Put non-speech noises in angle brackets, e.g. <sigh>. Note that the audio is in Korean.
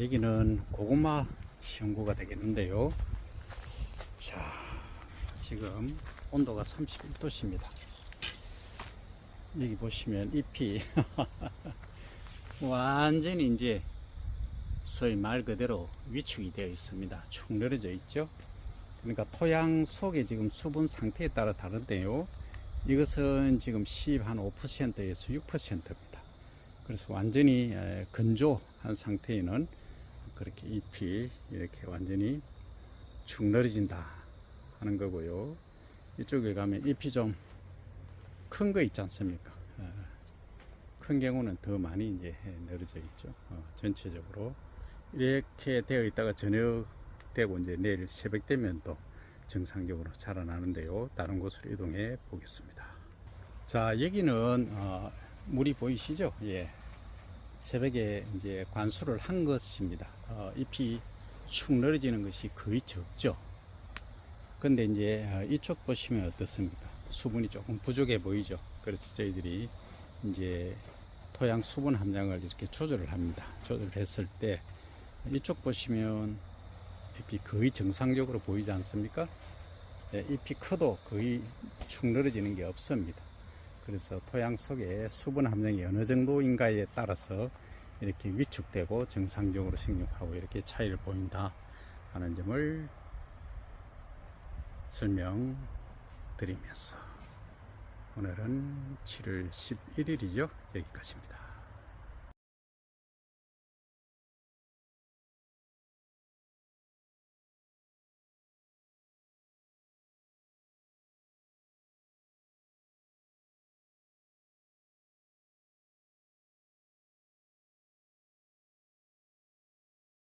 여기는 고구마 연구가 되겠는데요. 자, 지금 온도가 31도씨입니다. 여기 보시면 잎이 <laughs> 완전히 이제 소위 말 그대로 위축이 되어 있습니다. 축 늘어져 있죠. 그러니까 토양 속에 지금 수분 상태에 따라 다른데요. 이것은 지금 10한 5%에서 6%입니다. 그래서 완전히 에, 건조한 상태에는 그렇게 잎이 이렇게 완전히 축 늘어진다 하는 거고요. 이쪽에 가면 잎이 좀 큰 거 있지 않습니까? 어, 큰 경우는 더 많이 이제 늘어져 있죠. 어, 전체적으로 이렇게 되어 있다가 저녁 되고 이제 내일 새벽 되면 또 정상적으로 자라나는데요. 다른 곳으로 이동해 보겠습니다. 자, 여기는 어, 물이 보이시죠? 예. 새벽에 이제 관수를 한 것입니다. 어, 잎이 축 늘어지는 것이 거의 적죠. 근데 이제 어, 이쪽 보시면 어떻습니까? 수분이 조금 부족해 보이죠. 그래서 저희들이 이제 토양 수분 함량을 이렇게 조절을 합니다. 조절했을 때 이쪽 보시면 잎이 거의 정상적으로 보이지 않습니까? 예, 잎이 커도 거의 축 늘어지는 게 없습니다. 그래서 토양 속에 수분 함량이 어느 정도인가에 따라서 이렇게 위축되고 정상적으로 생육하고 이렇게 차이를 보인다 하는 점을 설명드리면서 오늘은 7월 11일이죠. 여기까지입니다.